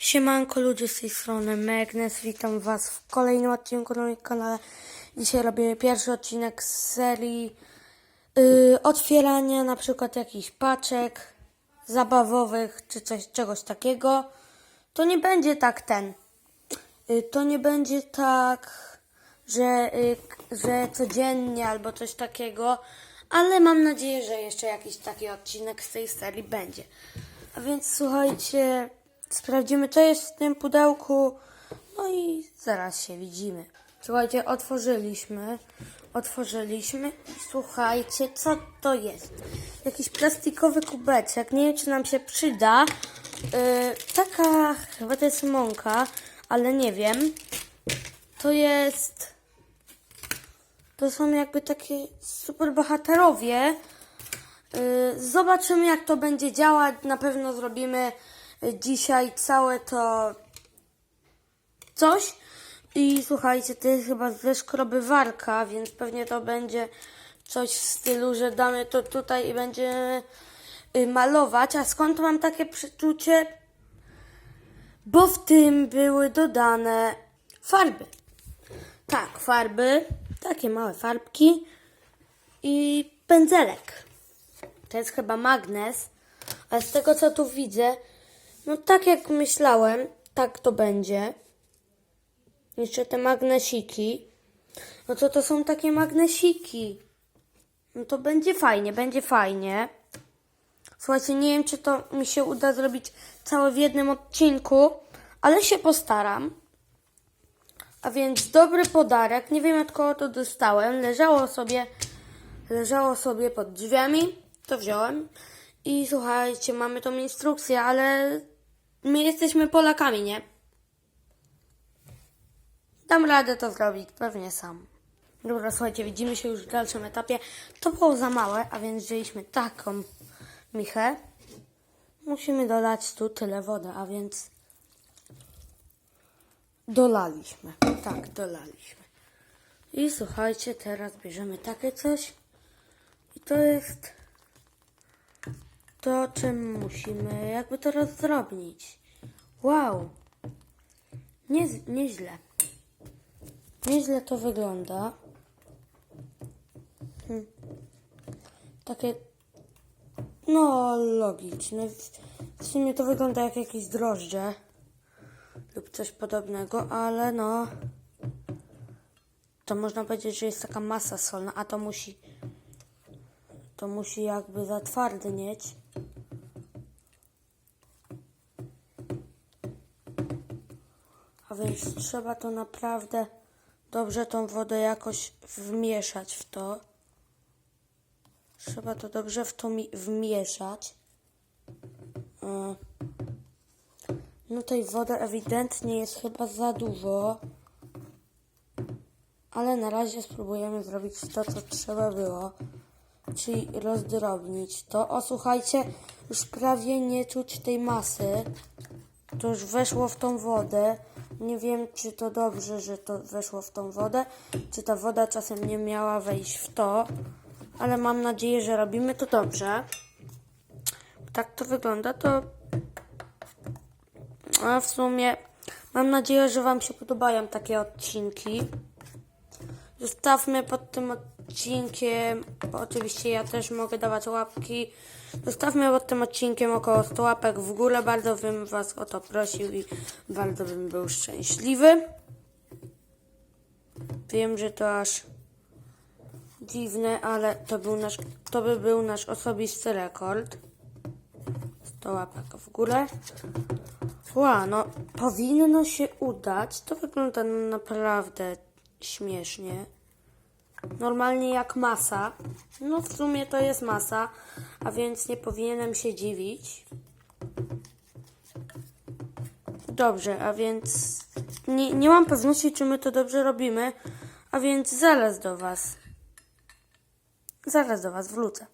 Siemanko ludzie z tej strony Magnes, witam was w kolejnym odcinku na moim kanale. Dzisiaj robię pierwszy odcinek z serii yy, otwierania na przykład jakichś paczek zabawowych czy coś, czegoś takiego. To nie będzie tak ten, yy, to nie będzie tak, że, yy, że codziennie albo coś takiego, ale mam nadzieję, że jeszcze jakiś taki odcinek z tej serii będzie. A więc słuchajcie, sprawdzimy co jest w tym pudełku. No i zaraz się widzimy. Słuchajcie, otworzyliśmy. Otworzyliśmy słuchajcie, co to jest? Jakiś plastikowy kubeczek. Nie wiem, czy nam się przyda. Yy, taka, chyba to jest mąka, ale nie wiem. To jest. To są jakby takie super bohaterowie. Yy, Zobaczymy, jak to będzie działać. Na pewno zrobimy dzisiaj całe to coś. I słuchajcie, to jest chyba ze szkrobywarka, więc pewnie to będzie coś w stylu, że damy to tutaj i będziemy y, malować. A skąd mam takie przeczucie? Bo w tym były dodane farby. Tak, farby, takie małe farbki i pędzelek. To jest chyba magnes, ale z tego co tu widzę, no tak jak myślałem, tak to będzie. Jeszcze te magnesiki. No to to są takie magnesiki. No to będzie fajnie, będzie fajnie. Słuchajcie, nie wiem czy to mi się uda zrobić całe w jednym odcinku, ale się postaram. A więc dobry podarek. Nie wiem od kogo to dostałem. Leżało sobie, leżało sobie pod drzwiami. To wziąłem. I słuchajcie, mamy tą instrukcję, ale my jesteśmy Polakami, nie? Dam radę to zrobić, pewnie sam. Dobra, słuchajcie, widzimy się już w dalszym etapie. To było za małe, a więc wzięliśmy taką michę. Musimy dodać tu tyle wody, a więc dolaliśmy. Tak, dolaliśmy. I słuchajcie, teraz bierzemy takie coś. I to jest to, czym musimy jakby to rozdrobnić. Wow. Nie, nieźle. Nieźle to wygląda. Hm. Takie, no, logiczne. W- sumie to wygląda jak jakieś drożdże lub coś podobnego, ale no, to można powiedzieć, że jest taka masa solna, a to musi, to musi jakby zatwardnieć. Więc trzeba to naprawdę dobrze tą wodę jakoś wmieszać w to. Trzeba to dobrze w to mi- wmieszać. No tej wody ewidentnie jest chyba za dużo. Ale na razie spróbujemy zrobić to, co trzeba było. Czyli rozdrobnić to. O, słuchajcie, już prawie nie czuć tej masy. To już weszło w tą wodę. Nie wiem, czy to dobrze, że to weszło w tą wodę, czy ta woda czasem nie miała wejść w to, ale mam nadzieję, że robimy to dobrze. Tak to wygląda, to a w sumie mam nadzieję, że Wam się podobają takie odcinki. Zostawmy pod tym odcinkiem, oczywiście ja też mogę dawać łapki. Zostawmy pod tym odcinkiem około 100 łapek w górę. Bardzo bym Was o to prosił i bardzo bym był szczęśliwy. Wiem, że to aż dziwne, ale to, był nasz, to by był nasz osobisty rekord. 100 łapek w górę. Ła, no powinno się udać. To wygląda naprawdę śmiesznie. Normalnie jak masa. No w sumie to jest masa, a więc nie powinienem się dziwić. Dobrze, a więc nie, nie mam pewności, czy my to dobrze robimy, a więc zaraz do Was. Zaraz do Was wrócę.